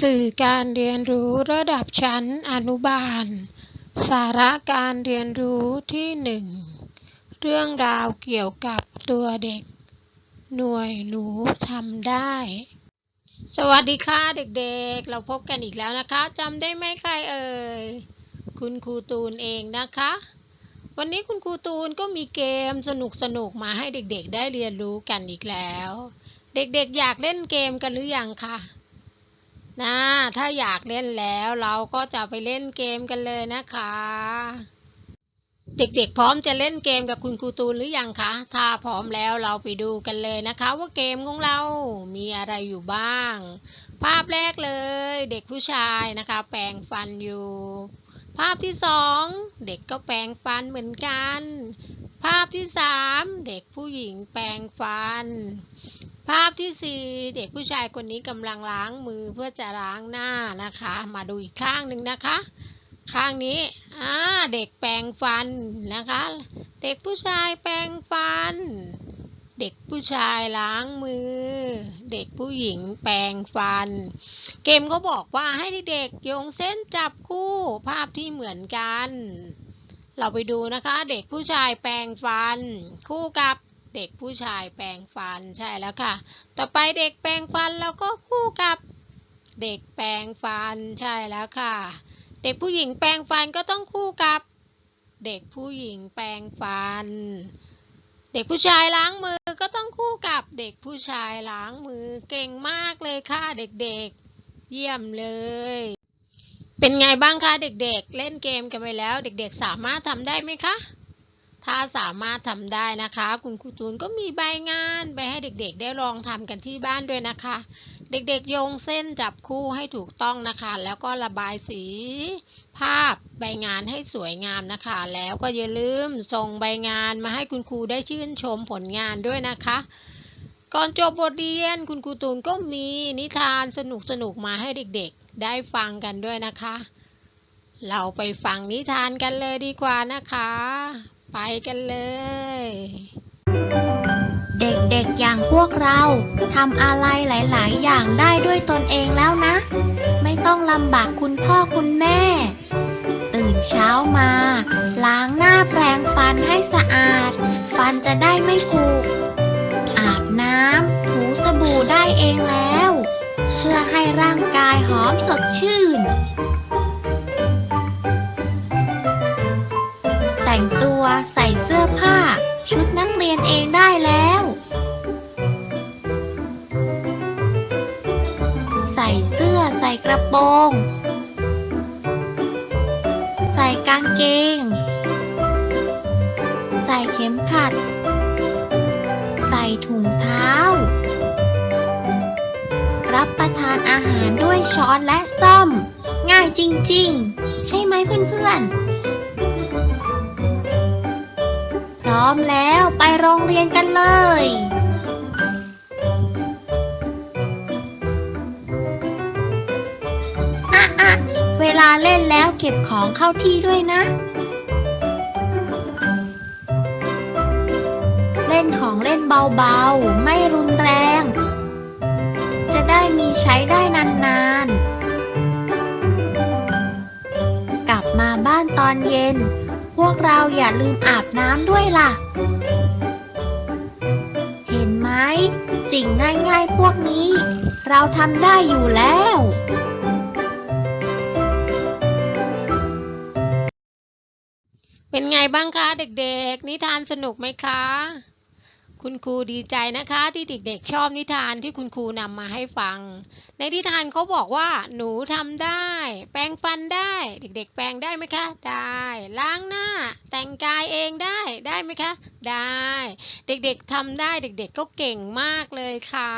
สื่อการเรียนรู้ระดับชั้นอนุบาล สาระการเรียนรู้ที่หนึ่งเรื่องราวเกี่ยวกับตัวเด็ก หน่วยหนูทำได้ สวัสดีค่ะเด็กๆ เราพบกันอีกแล้วนะคะจำได้ไหมใครเอ่ยคุณครูตูนเองนะคะ วันนี้คุณครูตูนก็มีเกมสนุกๆมาให้เด็กๆ ได้เรียนรู้กันอีกแล้ว เด็กๆอยากเล่นเกมกันหรือยังคะ นะถ้าอยากเล่นแล้วเราก็จะไปเล่นเกมกันเลยนะคะ เด็กๆพร้อมจะเล่นเกมกับคุณครูตูนหรือยังคะ ถ้าพร้อมแล้วเราไปดูกันเลยนะคะ ว่าเกมของเรามีอะไรอยู่บ้าง ภาพแรกเลย เด็กผู้ชายนะคะ แปรงฟันอยู่ ภาพที่สองเด็กก็แปรงฟันเหมือนกัน ภาพที่สามเด็กผู้หญิงแปรงฟันาพที่สี่เด็กผู้ชายคนนี้กำลังล้างมือเพื่อจะล้างหน้านะคะ มาดูอีกข้างหนึ่งนะคะ ข้างนี้อ่าเด็กแปรงฟันนะคะ เด็กผู้ชายแปรงฟัน เด็กผู้ชายล้างมือ เด็กผู้หญิงแปรงฟัน เกมก็บอกว่าให้เด็กโยงเส้นจับคู่ภาพที่เหมือนกัน เราไปดูนะคะ เด็กผู้ชายแปรงฟัน คู่กับ เด็กผู้ชายแปรงฟันใช่แล้วค่ะ ต่อไปเด็กแปรงฟันแล้วก็คู่กับ เด็กแปรงฟันใช่แล้วค่ะ เด็กผู้หญิงแปรงฟันก็ต้องคู่กับ เด็กผู้หญิงแปรงฟัน เด็กผู้ชายล้างมือก็ต้องคู่กับเด็กผู้ชายล้างมือเก่งมากเลยค่ะเด็กๆ เยี่ยมเลยเป็นไงบ้างคะเด็กๆ เล่นเกมกันไปแล้ว เด็กๆ สามารถทำได้ไหมคะ ถ้าสามารถทำได้นะคะ คุณครูตูนก็มีใบงานไปให้เด็กๆ ได้ลองทำกันที่บ้านด้วยนะคะ เด็กๆโยงเส้นจับคู่ให้ถูกต้องนะคะ แล้วก็ระบายสีภาพใบงานให้สวยงามนะคะ แล้วก็อย่าลืมส่งใบงานมาให้คุณครูได้ชื่นชมผลงานด้วยนะคะก่อนจบบทเรียนคุณครูตูนก็มีนิทานสนุกๆมาให้เด็กๆ ได้ฟังกันด้วยนะคะ เราไปฟังนิทานกันเลยดีกว่านะคะ ไปกันเลย เด็กๆอย่างพวกเราทำอะไรหลาย ๆ อย่างได้ด้วยตนเองแล้วนะ ไม่ต้องลำบากคุณพ่อคุณแม่ ตื่นเช้ามา ล้างหน้าแปรงฟันให้สะอาด ฟันจะได้ไม่ผุอาบน้ำถูสบู่ได้เองแล้ว เพื่อให้ร่างกายหอมสดชื่น แต่งตัวใส่เสื้อผ้า ชุดนักเรียนเองได้แล้ว ใส่เสื้อใส่กระโปรง ใส่กางเกง ใส่เข็มขัด ใส่ถุงเท้า รับประทานอาหารด้วยช้อนและซ่อม ง่ายจริง ๆ ใช่ไหมเพื่อนๆ ร้อมแล้วไปโรงเรียนกันเลย อะอะเวลาเล่นแล้วเก็บของเข้าที่ด้วยนะ เล่นของเล่นเบาๆ ไม่รุนแรง จะได้มีใช้ได้นานๆ กลับมาบ้านตอนเย็น พวกเราอย่าลืมอาบน้ำด้วยล่ะ เห็นไหม สิ่งง่ายๆพวกนี้ เราทำได้อยู่แล้วเป็นไงบ้างคะเด็กๆ นิทานสนุกไหมคะ คุณครูดีใจนะคะที่เด็กๆชอบนิทานที่คุณครูนำมาให้ฟัง ในนิทานเขาบอกว่า หนูทำได้ แปรงฟันได้ เด็กๆ แปรงได้ไหมคะ ได้ ล้างหน้า แต่งกายเองได้ได้ไหมคะ ได้ เด็กๆทำได้เด็กๆ ก็เก่งมากเลยค่ะ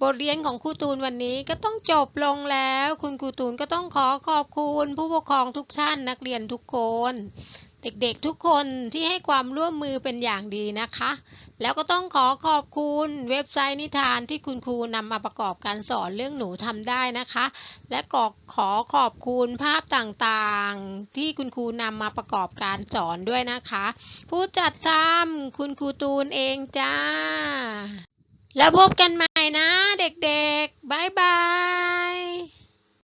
บทเรียนของครูตูนวันนี้ก็ต้องจบลงแล้ว คุณครูตูนก็ต้องขอขอบคุณ ผู้ปกครองทุกท่านนักเรียนทุกคน เด็กๆทุกคนที่ให้ความร่วมมือเป็นอย่างดีนะคะ แล้วก็ต้องขอขอบคุณเว็บไซต์นิทานที่คุณครูนำมาประกอบการสอนเรื่องหนูทำได้นะคะ และก็ขอขอบคุณภาพต่างๆ ที่คุณครูนำมาประกอบการสอนด้วยนะคะ ผู้จัดทำคุณครูตูนเองจ้า แล้วพบกันใหม่นะเด็กๆ บ๊ายบาย